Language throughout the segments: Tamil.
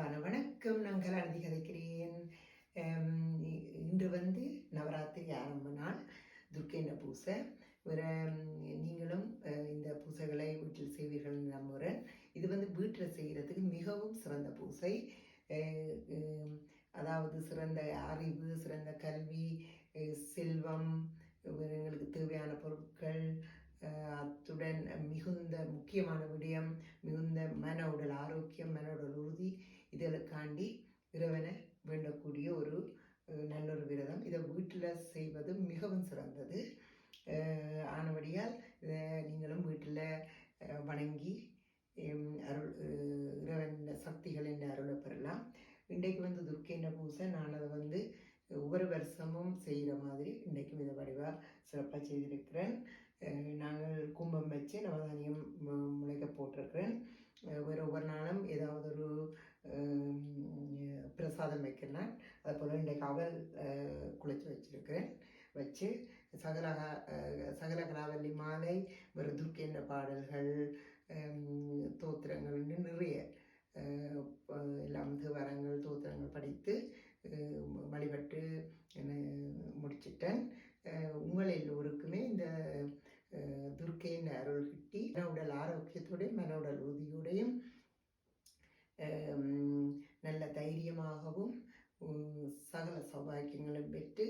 அன்பான வணக்கம். நான் கலாநிதி கதைக்கிறேன். இன்று வந்து நவராத்திரி ஆரம்ப நாள். துர்க்கேண்ட பூசை. ஒரு நீங்களும் இந்த பூசைகளை வீட்டில் செய்வீர்கள் நம்புகிறேன். இது வந்து வீட்டில் செய்கிறதுக்கு மிகவும் சிறந்த பூசை. அதாவது சிறந்த அறிவு சிறந்த கல்வி செல்வம் எங்களுக்கு தேவையான பொருட்கள் அத்துடன் மிகுந்த முக்கியமான விடயம் மிகுந்த மன உடல் ஆரோக்கியம் மன உடல் உறுதி தாண்டி இறைவனை வேண்டக்கூடிய ஒரு நல்லொரு நல்ல ஒரு விரதம். இதை வீட்டில் செய்வது மிகவும் சிறந்தது. ஆனபடியால் இதை நீங்களும் வீட்டில் வணங்கி அருள் இறைவன் சக்திகள் என்று அருளை பெறலாம். இன்றைக்கு வந்து துர்க்கேண்ட பூசை நான் அதை வந்து ஒவ்வொரு வருஷமும் செய்கிற மாதிரி இன்றைக்கும் இதை வடிவாக சிறப்பாக செய்திருக்கிறேன். நாங்கள் கும்பம் வச்சு நவதானியம் மு- முளைக்க போட்டிருக்கிறேன். ஒவ்வொரு ஒவ்வொரு நாளும் ஏதாவது ஒரு சாதம் வைக்கிறேன். அது போல் இன்றைக்கு அவல் குளித்து வச்சுருக்கிறேன். வச்சு சகலகா சகலகராவல்லி மாலை ஒரு என்ற பாடல்கள் தோத்திரங்கள்னு நிறைய எல்லாம் வரங்கள் தோத்திரங்கள் படித்து வழிபட்டு முடிச்சிட்டேன். உங்கள் எல்லோருக்குமே இந்த துர்க்கையின் அருள் கிட்டி மன உடல் ஆரோக்கியத்தோடையும் மன உடல் உறுதியோடையும் சகல சௌபாக்கியங்களும் பெற்று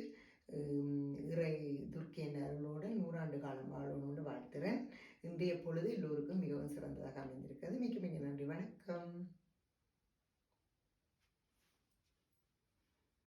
இறை துர்க்கையின் அருளோடு நூறாண்டு காலம் வாழணும்னு வாழ்த்துறேன். இன்றைய பொழுது எல்லோருக்கும் மிகவும் சிறந்ததாக அமைந்திருக்கிறது.